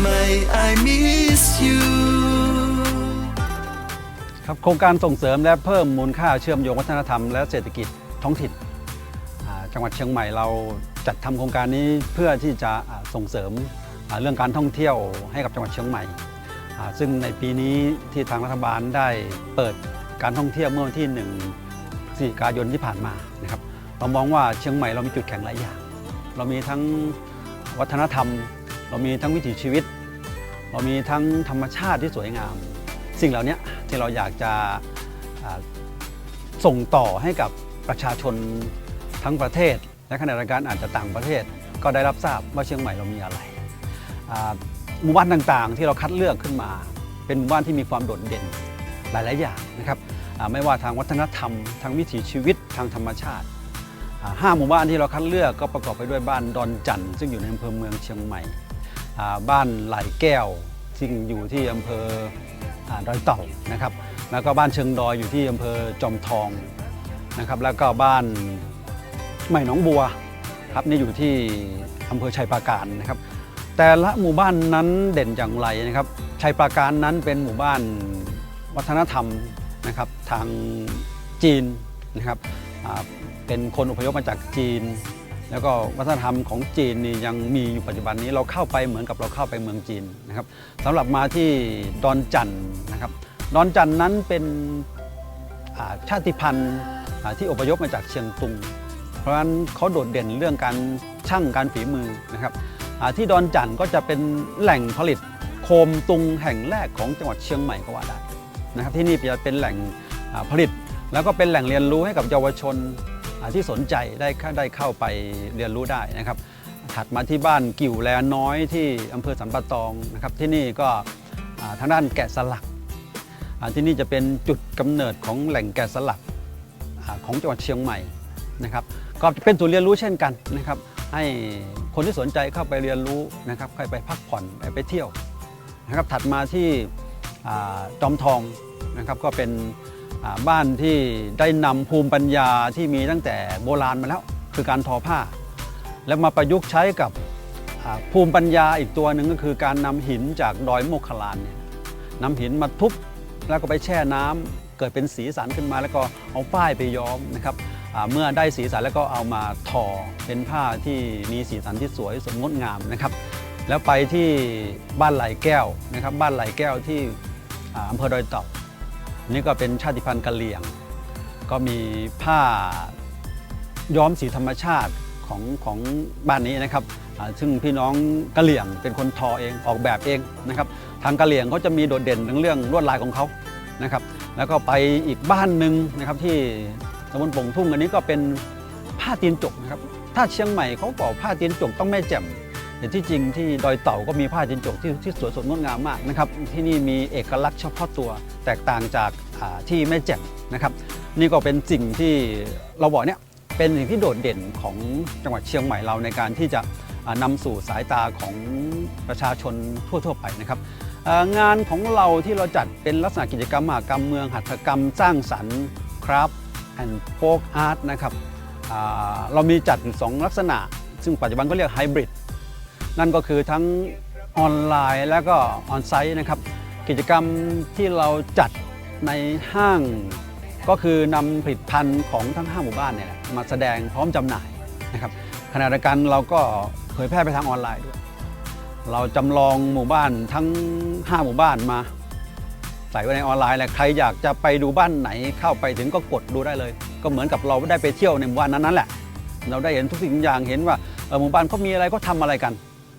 ใหม่ I miss you ครับโครงการส่งเสริมและเพิ่มมูลค่าเชื่อมโยงวัฒนธรรมและเศรษฐกิจท้องถิ่นจังหวัดเชียงใหม่เราจัดทำโครงการนี้เพื่อที่จะส่งเสริมเรื่องการท่องเที่ยวให้กับจังหวัดเชียงใหม่ ซึ่งในปีนี้ที่ทางรัฐบาลได้เปิดการท่องเที่ยวเมื่อวันที่1พฤศจิกายนที่ผ่านมานะครับเรามองว่าเชียงใหม่เรามีจุดแข็งหลายอย่าง เรามีทั้งวัฒนธรรม เรามีทั้งวิถีชีวิต เรามีทั้งธรรมชาติที่สวยงาม สิ่งเหล่านี้ที่เราอยากจะส่งต่อให้กับประชาชนทั้งประเทศ และขณะเดียวกันอาจจะต่างประเทศ ก็ได้รับทราบว่าเชียงใหม่เรามีอะไรหมู่บ้านต่างๆ ที่เราคัดเลือกขึ้นมา เป็นหมู่บ้านที่มีความโดดเด่นหลายๆอย่างนะครับไม่ว่าทางวัฒนธรรม ทางวิถีชีวิตทางธรรมชาติห้าหมู่บ้านที่เราคัดเลือกก็ประกอบไปด้วยบ้านดอนจันทร์ซึ่งอยู่ในอำเภอเมืองเชียงใหม่ บ้านไหลแก้วซึ่งอยู่ที่อำเภออ่าดอยเต่านะครับ แล้วก็บ้านเชิงดอยอยู่ที่อำเภอจอมทองนะครับ แล้วก็บ้านใหม่หนองบัวครับนี่อยู่ที่อำเภอชัยปราการนะครับ แต่ละหมู่บ้านนั้นเด่นอย่างไรนะครับชัยปราการนั้นเป็นหมู่บ้านวัฒนธรรมนะครับทางจีนนะครับเป็นคนอพยพมาจากจีน แล้วก็วัฒนธรรมของจีนนี่ยังมีอยู่ปัจจุบันนี้เราเข้าไปเหมือนกับเราเข้าไปเมืองจีนนะครับสำหรับมาที่ดอนจันนะครับดอนจันนั้นเป็นาชาติพันธุ์ที่อพยพมาจากเชียงตุง เพราะฉะนั้นเขาโดดเด่นเรื่องการช่างการฝีมือนะครับที่ดอนจันก็จะเป็นแหล่งผลิตโคมตุงแห่งแรกของจังหวัดเชียงใหม่ก็ว่าได้นะครับที่นี่จะเป็นแหล่งผลิต แล้วก็เป็นแหล่งเรียนรู้ให้กับเยาวชน ที่สนใจได้ได้เข้าไปเรียนรู้ได้นะครับ ถัดมาที่บ้านกิ่วแลน้อยที่อำเภอสันปะตองนะครับ ที่นี่ก็ทางด้านแกะสลักที่นี่จะเป็นจุดกำเนิดของแหล่งแกะสลักอของจังหวัดเชียงใหม่นะครับ ก็เป็นศูนย์เรียนรู้เช่นกันนะครับ ให้คนที่สนใจเข้าไปเรียนรู้นะครับเข้าไปพักผ่อนไปเที่ยวนะครับ ถัดมาที่อจอมทองนะครับก็เป็น บ้านที่ได้นำภูมิปัญญาที่มีตั้งแต่โบราณมาแล้ว คือการทอผ้า แล้วมาประยุกต์ใช้กับภูมิปัญญาอีกตัวหนึ่งก็คือการนำหินจากดอยโมคคลานเนี่ยนำหินมาทุบแล้วก็ไปแช่น้ำเกิดเป็นสีสันขึ้นมา แล้วก็เอาฝ้ายไปย้อมนะครับเมื่อได้สีสันแล้วก็เอามาทอเป็นผ้าที่มีสีสันที่สวยสดงดงามนะครับ แล้วไปที่บ้านไหลแก้วนะครับ บ้านไหลแก้วที่อ่าอำเภอดอยเต่า นี่ก็เป็นชาติพันธุ์กะเหรี่ยง ก็มีผ้าย้อมสีธรรมชาติของของบ้านนี้นะครับ ซึ่งพี่น้องกะเหรี่ยงเป็นคนทอเองออกแบบเองนะครับ ทางกะเหรี่ยงเขาจะมีโดดเด่นในเรื่องลวดลายของเขานะครับ แล้วก็ไปอีกบ้านหนึ่งนะครับที่ตำบลป่งทุ่งอันนี้ก็เป็นผ้าตีนจกนะครับ ถ้าเชียงใหม่เขาบอกผ้าตีนจกต้องแม่แจ่ม แต่ที่จริงที่ดอยเต่าก็มีผ้าจินจกที่ที่สวยสดงดงามมากนะครับที่นี่มีเอกลักษณ์เฉพาะตัวแตกต่างจากที่แม่แจ่มนะครับ นี่ก็เป็นสิ่งที่เราบอกเนี่ยเป็นสิ่งที่โดดเด่นของจังหวัดเชียงใหม่เราในการที่จะอ่านำสู่สายตาของประชาชนทั่ว ๆ ไปนะครับงานของเราที่เราจัดเป็นลักษณะกิจกรรมมหากรรมเมืองหัตถกรรมสร้างสรรค์คราฟแอนด์โฟกอาร์ตนะครับเรามีจัดอยู่สองลักษณะ ซึ่งปัจจุบันก็เรียกไฮบริด นั่นก็คือทั้งออนไลน์และก็ออนไซต์นะครับ กิจกรรมที่เราจัดในห้าง ก็คือนำผลิตภัณฑ์ของทั้ง5หมู่บ้านเนี่ยมาแสดงพร้อมจำหน่ายนะครับขณะเดียวกันเราก็เผยแพร่ไปทางออนไลน์ด้วย เราจำลองหมู่บ้านทั้ง 5 หมู่บ้านมา ใส่ไว้ในออนไลน์แหละใครอยากจะไปดูบ้านไหนเข้าไปถึงก็กดดูได้เลย ก็เหมือนกับเราได้ไปเที่ยวในหมู่บ้านนั้นๆแหละ เราได้เห็นทุกสิ่งทุกอย่างเห็นว่าหมู่บ้านเขามีอะไรก็ทำอะไรกัน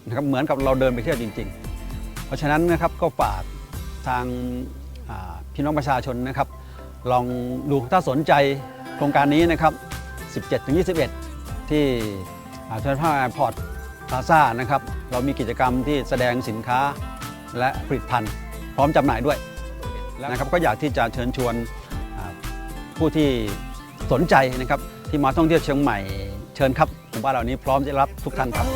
นะครับเหมือนกับเราเดินไปเที่ยวจริง ๆ เพราะฉะนั้นนะครับก็ฝากทางพี่น้องประชาชนนะครับ ลองดูถ้าสนใจโครงการนี้นะครับ 17-21 ที่เทอร์มินอลแอร์พอร์ตพลาซ่านะครับ เรามีกิจกรรมที่แสดงสินค้าและผลิตภัณฑ์พร้อมจำหน่ายด้วยนะครับก็อยากที่จะเชิญชวนผู้ที่สนใจนะครับที่มาท่องเที่ยวเชียงใหม่เชิญครับหมู่บ้านเหล่านี้พร้อมจะรับทุกท่านครับ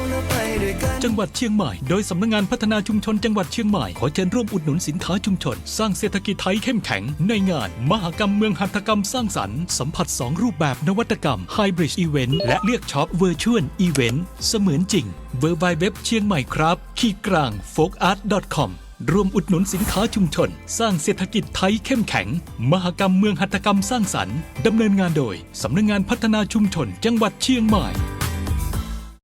จังหวัดเชียงใหม่ โดยสำนักงงานพัฒนาชุมชนจังหวัดเชียงใหม่ ขอเชิญร่วมอุดหนุนสินค้าชุมชน สร้างเศรษฐกิจไทยเข้มแข็ง ในงาน มหกรรมเมืองหัตถกรรมสร้างสรรค์ สัมผัส 2 รูปแบบนวัตกรรม Hybrid Event และเรียกช็อป Virtual Event เสมือนจริง w w w เบ็ตเชียงใหม่ครับขีดกลาง folkart.com ร่วมอุดหนุนสินค้าชุมชน สร้างเศรษฐกิจไทยเข้มแข็ง มหกรรมเมืองหัตถกรรมสร้างสรรค์ดำเนินงานโดยสำนักงงานพัฒนาชุมชน จังหวัดเชียงใหม่